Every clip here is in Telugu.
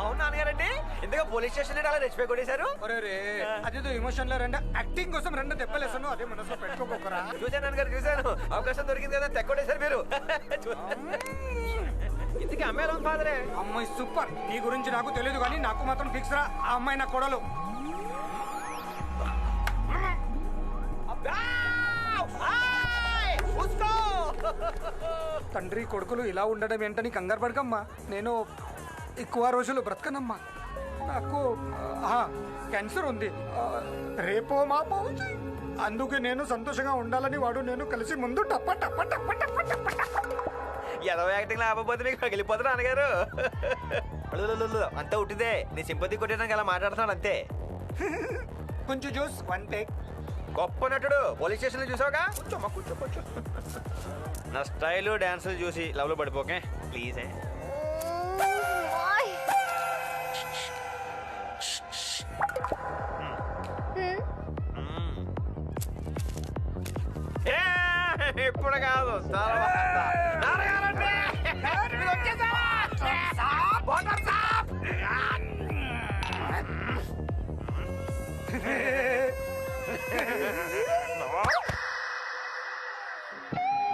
అవును నాన్నగారండి పోలీస్ స్టేషన్ అలా రెచ్చిపోయి కొట్టేశారు? అదేదో ఎమోషన్లో రెండు? యాక్టింగ్ కోసం రెండు దెబ్బలేసాను అదే మనసులో పెట్టుకోకరా చూశాను నాన్నగారు చూశాను. అవకాశం దొరికింది కదా తెక్కొట్టేశారు మీరు. ఇంతకీ అమ్మాయి ఫాదరే అమ్మాయి సూపర్. నీ గురించి నాకు తెలియదు కానీ నాకు మాత్రం ఫిక్స్ రా. ఆ అమ్మాయి నా కొడలు. తండ్రి కొడుకులు ఇలా ఉండడం ఏంటని కంగారు పడకమ్మా. నేను ఎక్కువ రోజులు బ్రతకనమ్మా. నాకు క్యాన్సర్ ఉంది. రేపో మాపో అందుకే నేను సంతోషంగా ఉండాలని వాడు నేను కలిసి ముందు టప్ప టప్ప టప్ప టప్ప టప్ప. ఎదో యాక్టింగ్ లేకపోతే నీకు పగిలిపోతారు నాన్నగారు. అలులులులు, అంతా ఉట్టిదే. నీ సింపతి కొట్టడానికి అలా మాట్లాడుతున్నాడు అంతే. కొంచెం జ్యూస్ వన్ టేక్. గొప్ప నటుడు పోలీస్ స్టేషన్లో చూసావుగా? కూర్చోమ్మా కూర్చో కూర్చో. నా స్టైల్ డాన్సులు చూసి లవ్లో పడిపోకే. ప్లీజ్. ఇప్పుడు కాదు తర్వాత.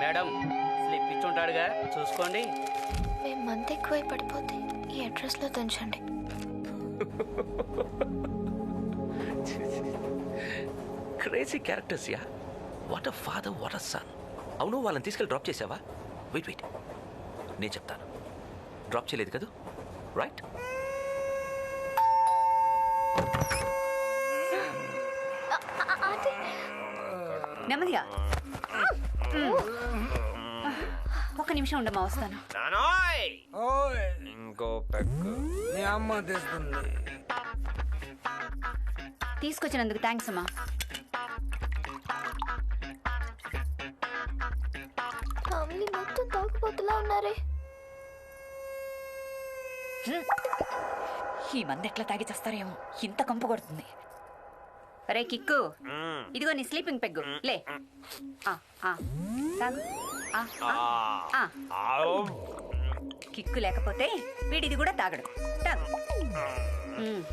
మేడం స్లిప్ ఇచ్చుంటాడుగా. చూసుకోండి. మేము మంత్ ఎక్కువై పడిపోతే ఈ అడ్రస్లో దంచండి. Crazy characters ya what a father what a son అవును వాళ్ళని తీసుకెళ్ళి డ్రాప్ చేసావా? వెయిట్ వెయిట్ నేను చెప్తాను. డ్రాప్ చేయలేదు కదా? రైట్ నెమ్మదిగా. ఒక నిమిషం ఉండమ్మా వస్తాను. నానోయ్! ఓయ్! ఇంకో మీ అమ్మ తెస్తుంది. తీసుకొచ్చినందుకు థ్యాంక్స్ అమ్మా. ఫ్యామిలీ మొత్తం తాగుబోతులా ఉన్నారే. ఈ మంది ఎట్లా తాగి చేస్తారేమో ఇంత కంపు కొడుతుంది. రే కిక్కు. ఇదిగో నీ స్లీపింగ్ పెగ్గు లే. ఆ, ఆ, తాగు. ఆ, ఆ, ఆ. కిక్కు లేకపోతే వీడిది కూడా తాగడు. తాగు. ఉమ్.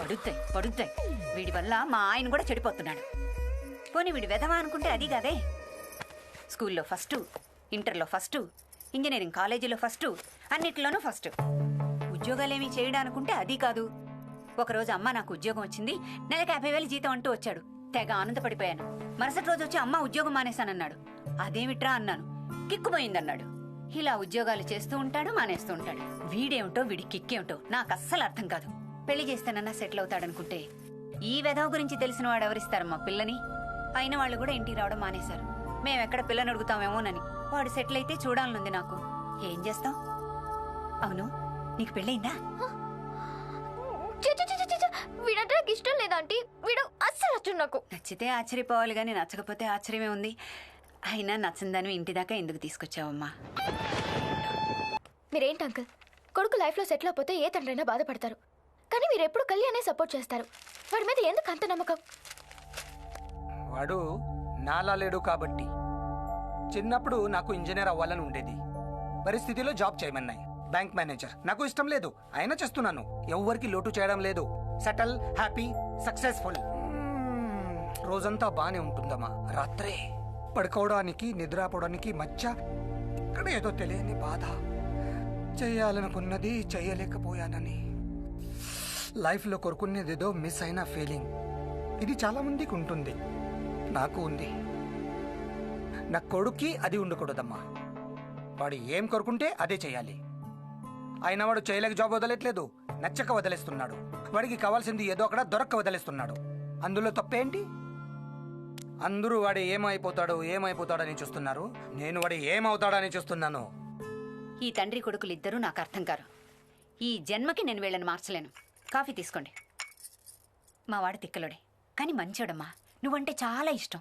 పడుద్దాయి పడుద్దాయి. వీడి వల్ల మా ఆయన కూడా చెడిపోతున్నాడు. పోనీ వీడి వెధవా అనుకుంటే అది కాదే. స్కూల్లో ఫస్ట్ ఇంటర్లో ఫస్ట్ ఇంజనీరింగ్ కాలేజీలో ఫస్ట్ అన్నిటిలోనూ ఫస్ట్. ఉద్యోగాలేమీ చేయడం అనుకుంటే అది కాదు. ఒకరోజు అమ్మ నాకు ఉద్యోగం వచ్చింది. నెలకు యాభై వేలు జీతం అంటూ వచ్చాడు. తెగ ఆనందపడిపోయాను. మరుసటి రోజు వచ్చి అమ్మ ఉద్యోగం మానేశానన్నాడు. అదేమిట్రా? అన్నాను. కిక్కుపోయిందన్నాడు. ఇలా ఉద్యోగాలు చేస్తూ ఉంటాడు మానేస్తూ ఉంటాడు. వీడేమిటో వీడి కిక్కేమిటో నాకు అస్సలు అర్థం కాదు. పెళ్ళి చేస్తానన్నా సెటిల్ అవుతాడనుకుంటే ఈ వెధవ గురించి తెలిసిన వాడు ఎవరిస్తారమ్మా పిల్లని? అయిన వాళ్ళు కూడా ఇంటికి రావడం మానేశారు. మేమెక్కడ పిల్లని అడుగుతామేమోనని. వాడు సెటిల్ అయితే చూడాలనుంది నాకు. ఏం చేస్తాం అవును. నీకు పెళ్ళయిందా? నాకు ఇష్టం లేదంటీ వీడు అస్సలు నచ్చడు నాకు. నచ్చితే ఆశ్చర్యపోవాలి కానీ నచ్చకపోతే ఆశ్చర్యమే ఉంది. అయినా నచ్చిందని ఇంటి దాకా ఎందుకు తీసుకొచ్చావమ్మా? మీరేంటి అంకుల్? కొడుకు లైఫ్లో సెటిల్ అయిపోతే ఏ తండ్రైనా బాధపడతారు. కానీ మీరు ఎప్పుడు కళ్యాణే సపోర్ట్ చేస్తారు. వాడి మీద ఎందుకు అంత నమ్మకం? వాడు నాలా లేడు కాబట్టి. చిన్నప్పుడు నాకు ఇంజనీర్ అవ్వాలని ఉండేది. పరిస్థితిలో జాబ్ చేయమన్నాయి. Bank manager. నాకు ఇష్టం లేదు. అయినా చేస్తున్నాను. ఎవ్వరికి లోటు చేయడం లేదు. సెటిల్ హ్యాపీ సక్సెస్ఫుల్ రోజంతా బానే ఉంటుందమ్మా. రాత్రే పడుకోవడానికి నిద్రపోవడానికి మధ్య ఇక్కడ ఏదో తెలియని బాధ. చేయాలనుకున్నది చేయలేకపోయానని. లైఫ్లో కొరుకునేది ఏదో మిస్ అయిన ఫీలింగ్ ఇది చాలామందికి ఉంటుంది. నాకు ఉంది. నా కొడుక్కి అది ఉండకూడదమ్మా. వాడు ఏం కోరుకుంటే అదే చేయాలి. అయినా వాడు చేయలేక జాబ్ వదలట్లేదు. నచ్చక వదిలేస్తున్నాడు. వాడికి కావాల్సింది ఏదో అక్కడ దొరక్క వదిలేస్తున్నాడు. అందులో తప్పేంటి? అందరూ వాడు ఏమైపోతాడో ఏమైపోతాడని చూస్తున్నారు. నేను వాడు ఏమవుతాడని చూస్తున్నాను. ఈ తండ్రి కొడుకులు ఇద్దరూ నాకు అర్థం కారు. ఈ జన్మకి నేను వీళ్ళని మార్చలేను. కాఫీ తీసుకోండి. మా వాడు తిక్కలోడే. కానీ మంచోడమ్మా. నువ్వంటే చాలా ఇష్టం.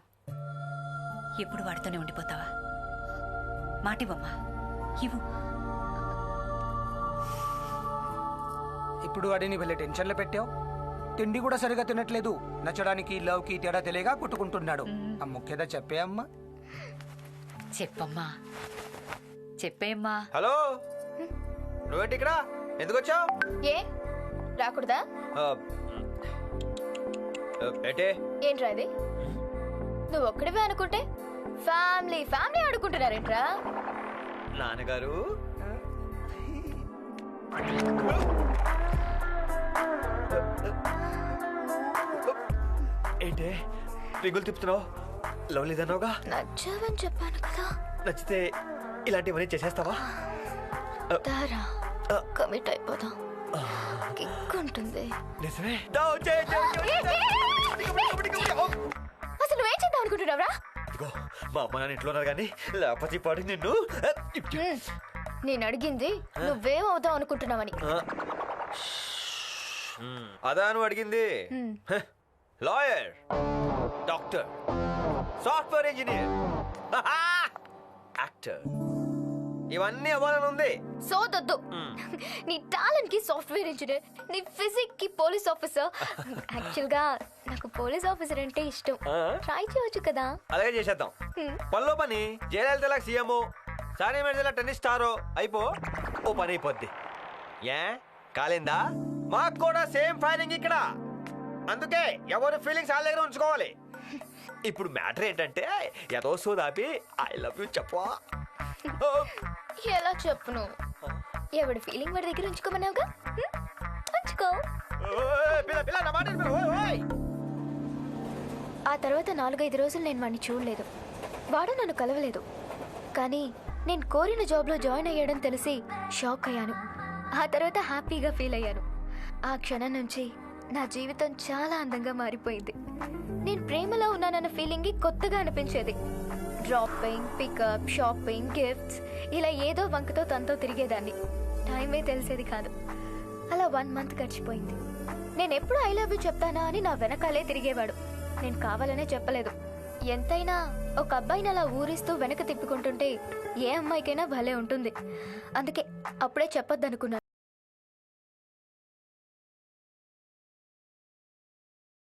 ఎప్పుడు వాడితోనే ఉండిపోతావా? మాటివమ్మా ఇవ్వు. ఇప్పుడు వాడిని వెళ్ళే టెన్షన్లో పెట్టావు? తిండి కూడా సరిగా తినట్లేదు. నచ్చడానికి లవ్కి తేడా తెలియగా కొట్టుకుంటున్నాడు. ఆ ముఖ్యత చెప్పే అమ్మా. చెప్పమ్మా. చెప్పేమ్మా హలో? నువ్వేంటి ఇక్కడ ఎందుకు వచ్చావు ఏ రాకూడదా ఏంటే? ఏంట్రా ఇది? నువ్వు ఒక్కడివే అనుకుంటే ఫ్యామిలీ ఫ్యామిలీ ఆడుకుంటున్నారేంట్రా? నాన్నగారు? ఏంటే? రింగులు తిప్పుతున్నావు? లవ్ లేదన్నావుగా నచ్చావని చెప్పాను కదా. నచ్చితే ఇలాంటివన్నీ చేసేస్తావా? దారా కమిట్ అయిపోదాం. కిక్ ఉంటుంది నిజమే. అసలు నువ్వేం చేద్దాం అనుకుంటున్నావురా? ఇదిగో మా అమ్మ నాన్న ఇంట్లో ఉన్నారు కానీ లేకపోతే పాటికి నిన్ను. నేను అడిగింది నువ్వేం అవుదాం అనుకుంటున్నావని. అదా నువ్వు అడిగింది. Lawyer doctor software engineer actor. ఇవన్నీ అవ్వాలని ఉంది. సోదొద్దు. నీ టాలెంట్కి సాఫ్ట్వేర్ ఇంజనీర్ నీ ఫిజిక్కి పోలీస్ ఆఫీసర్. యాక్చువల్గా నాకు పోలీస్ ఆఫీసర్ అంటే ఇష్టం? ట్రై చేయొచ్చు కదా. అలాగే చేసేద్దాం. పనిలో పని జయలలితలా సీఎం సానీ మెడల టెన్నిస్ స్టారో అయిపో ఓ పని అయిపోద్ది. ఏ? కాలిందా? మాకు కూడా సేమ్ ఫైరింగ్ ఇక్కడ. అందుకే ఎవరు ఫీలింగ్స్ వాళ్ళ దగ్గర ఉంచుకోవాలి. ఇప్పుడు మ్యాటర్ ఏంటంటే ఏదో సోదాపి ఐ లవ్ యూ చెప్పవా ఎలా చెప్పును? ఎవడి ఫీలింగ్ వాడి దగ్గర ఉంచుకోమన్నావుగా? హ్మ్? ఉంచుకో. ఓయ్, పిల్ల, పిల్ల, నా మాట విను, ఓయ్, ఓయ్. ఆ తర్వాత నాలుగైదు రోజులు నేను వాడిని చూడలేదు. వాడు నన్ను కలవలేదు. కానీ నేను కోరిన జాబ్లో జాయిన్ అయ్యాడని తెలిసి షాక్ అయ్యాను. ఆ తర్వాత హ్యాపీగా ఫీల్ అయ్యాను. ఆ క్షణం నుంచి నా జీవితం చాలా అందంగా మారిపోయింది. నేను ప్రేమలో ఉన్నానన్న ఫీలింగ్ కొత్తగా అనిపించేది. డ్రాపింగ్ పికప్ షాపింగ్ గిఫ్ట్స్ ఇలా ఏదో వంకతో తనతో తిరిగేదాన్ని. టైమే తెలిసేది కాదు. అలా వన్ మంత్ గడిచిపోయింది. నేను ఎప్పుడు ఐ లవ్ యూ చెప్తానా అని నా వెనకాలే తిరిగేవాడు. నేను కావాలనే చెప్పలేదు. ఎంతైనా ఒక అబ్బాయిని అలా ఊరిస్తూ వెనక తిప్పుకుంటుంటే ఏ అమ్మాయికైనా భలే ఉంటుంది. అందుకే అప్పుడే చెప్పొద్దనుకున్నాను.